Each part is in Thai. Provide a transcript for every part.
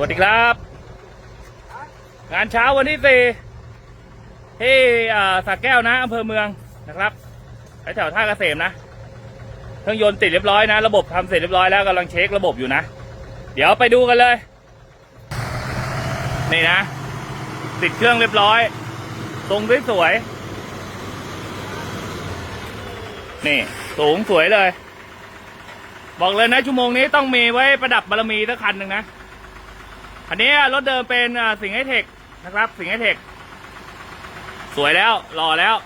วัสดีครับ งานเช้าวันที่สี่ที่สักแก้วนะอำเภอเมืองนะครับแถวท่าเกษมนะเครื่องยนต์ติดเรียบร้อยนะ ระบบทำเสร็จเรียบร้อยแล้วกำลังเช็คระบบอยู่นะ เดี๋ยวไปดูกันเลย นี่นะ ติดเครื่องเรียบร้อย ทรงสวยๆนี่ สูงสวยเลย บอกเลยนะชั่วโมงนี้ต้องมีไว้ประดับบารมีสักคันหนึ่งนะ อันนี้รถเดิมเป็นสิงห์ไฮเทคนะครับ สิงห์ไฮเทคสวยแล้วหล่อแล้ว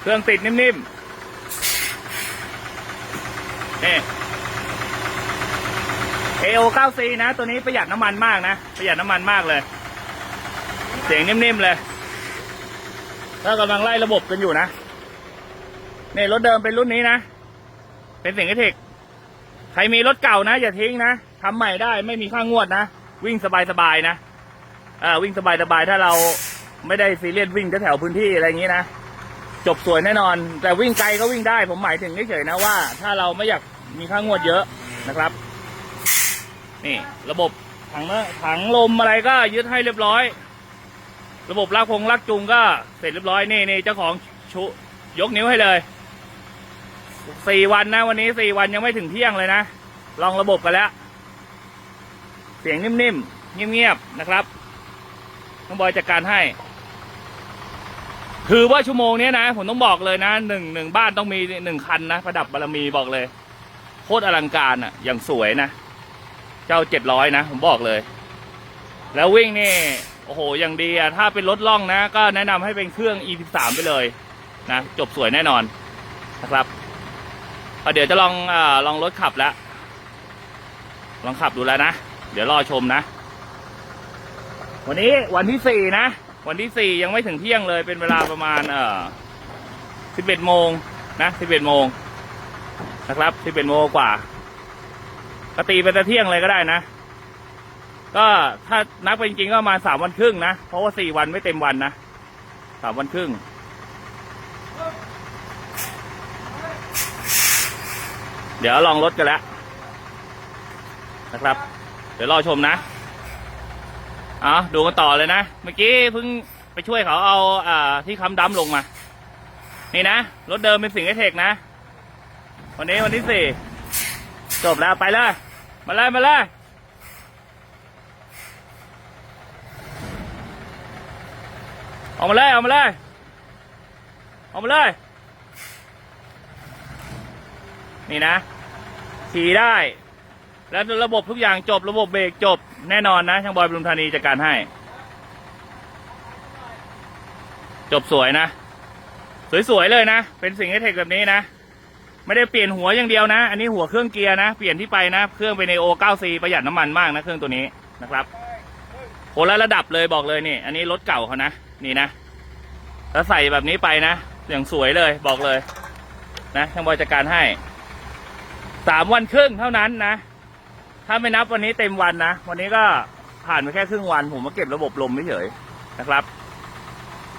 เครื่องติดนิ่มๆนี่ AO 9C นะ ตัวนี้ประหยัดน้ำมันมากนะ ประหยัดน้ำมันมากเลย เสียงนิ่มๆเลยถ้ากำลังไล่ระบบกันอยู่นะนี่รถเดิมเป็นรุ่นนี้นะ เป็นสิงห์ไฮเทคใครมีรถเก่านะ อย่าทิ้งนะ ทำใหม่ได้ไม่มีค่างวดนะ วิ่งสบายๆนะอ่าวิ่งสบายๆถ้าเราไม่ได้ซีเรียสวิ่งแถวพื้นที่อะไรอย่างนี้นะจบสวยแน่นอน แต่วิ่งไกลก็วิ่งได้ ผมหมายถึงเฉยๆนะว่า ถ้าเราไม่อยากมีค่างวดเยอะนะครับ นี่ ระบบถังเนอะถังลมอะไรก็ยึดให้เรียบร้อย ระบบลากพงลากจูงก็เสร็จเรียบร้อยนี่นี่เจ้าของชุยกนิ้วให้เลยสี่วันนะวันนี้สี่วันยังไม่ถึงเที่ยงเลยนะ ลองระบบกันแล้ว สียงนิ่มๆ เงียบๆ นะครับ น้องบอยจัดการให้ คือว่าชั่วโมงนี้นะ ผมต้องบอกเลยนะหนึ่งหนึ่งบ้านต้องมีหนึ่งคันนะ ประดับบารมีบอกเลย โคตรอลังการอะ อย่างสวยนะ เจ้าเจ็ดร้อยนะ ผมบอกเลย แล้ววิ่งนี่ โอ้โห อย่างดีอะ ถ้าเป็นรถล่องนะ ก็แนะนำให้เป็นเครื่อง e 1 3ไปเลยนะ จบสวยแน่นอนนะครับเเดี๋ยวจะลองอลองรถขับแล้ว ลองขับดูแล้วนะ เดี๋ยวรอชมนะ วันนี้วันที่สี่นะ วันที่สี่ยังไม่ถึงเที่ยงเลย เป็นเวลาประมาณ เอ่อสิบเอ็ดโมงนะสิบเอ็ดโมงนะครับสิบเอ็ดโมงกว่าก็ตีไปแต่เที่ยงเลยก็ได้นะ ก็ถ้านับไปจริงก็มาสามวันครึ่งนะ เพราะว่าสี่วันไม่เต็มวันนะสามวันครึ่งเดี๋ยวลองรถกันแล้วนะครับ เดี๋ยวรอชมนะเอาดูกันต่อเลยนะ เมื่อกี้เพิ่งไปช่วยเขาเอาอ่าที่ค้ำดั้มลงมา นี่นะ รถเดิมเป็นสิงห์ไอเทคนะ วันนี้วันที่สี่จบแล้วไปเลย มาเลย มาเลยออกมาเลยออกมาเลยออกมาเลย นี่นะ ขี่ได้ แล้วระบบทุกอย่างจบระบบเบรกจบแน่นอนนะช่างบอยปรุมธานีจัดการให้ จบสวยนะ สวยๆเลยนะ เป็นสิ่งให้เทคแบบนี้นะ ไม่ได้เปลี่ยนหัวอย่างเดียวนะ อันนี้หัวเครื่องเกียร์นะ เปลี่ยนที่ไปนะ เครื่องเป็น o 9 c ประหยัดน้ำมันมากนะ เครื่องตัวนี้นะครับโหละระดับเลยบอกเลยนี่ อันนี้รถเก่าเขานะ นี่นะแล้วใส่แบบนี้ไปนะ อย่างสวยเลยบอกเลย นะช่างบอยจัดการให้สามวันครึ่งเท่านั้นนะ ถ้าไม่นับวันนี้เต็มวันนะ วันนี้ก็ผ่านไปแค่ครึ่งวัน ผมมาเก็บระบบลมเฉยๆนะครับ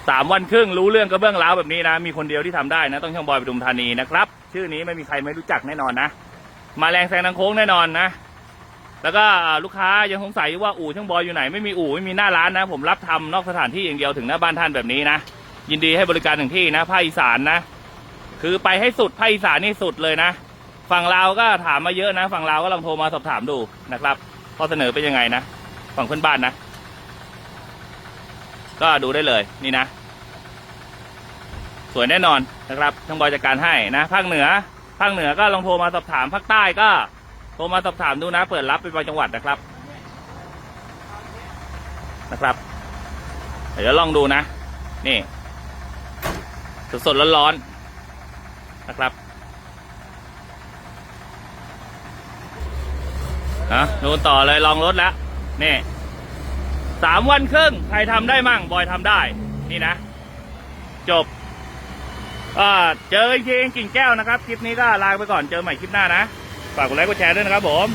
สามวันครึ่งรู้เรื่องกระเบื้องร้าวแบบนี้นะ มีคนเดียวที่ทำได้นะ ต้องช่างบอยปทุมธานีนะครับ ชื่อนี้ไม่มีใครไม่รู้จักแน่นอนนะ มาแรงแซงทางโค้งแน่นอนนะ แล้วก็ลูกค้ายังสงสัยว่าอู่ช่างบอยอยู่ไหนไม่มีอู่ไม่มีหน้าร้านนะ ผมรับทำนอกสถานที่อย่างเดียวถึงหน้าบ้านท่านแบบนี้นะ ยินดีให้บริการถึงที่นะภาคอีสานนะ คือไปให้สุดภาคอีสานนี่สุดเลยนะ ฝั่งลาวก็ถามมาเยอะนะ ฝั่งลาวก็ลองโทรมาสอบถามดูนะครับข้อเสนอเป็นยังไงนะ ฝั่งเพื่อนบ้านนะ ก็ดูได้เลยนี่นะ สวยแน่นอนนะครับทางบอยจัดการให้นะภาคเหนือภาคเหนือก็ลองโทรมาสอบถามภาคใต้ก็โทรมาสอบถามดูนะ เปิดรับเป็นบางจังหวัดนะครับ นะครับ เดี๋ยวลองดูนะ นี่สดๆร้อนๆนะครับ นะดูต่อเลยลองรถแล้วนี่สามวันครึ่งใครทำได้มั่งบอยทำได้ นี่นะ จบเจออีกทีกิ่งแก้วนะครับ คลิปนี้ก็ลาไปก่อนเจอใหม่คลิปหน้านะ ฝากกดไลค์กดแชร์ด้วยนะครับผม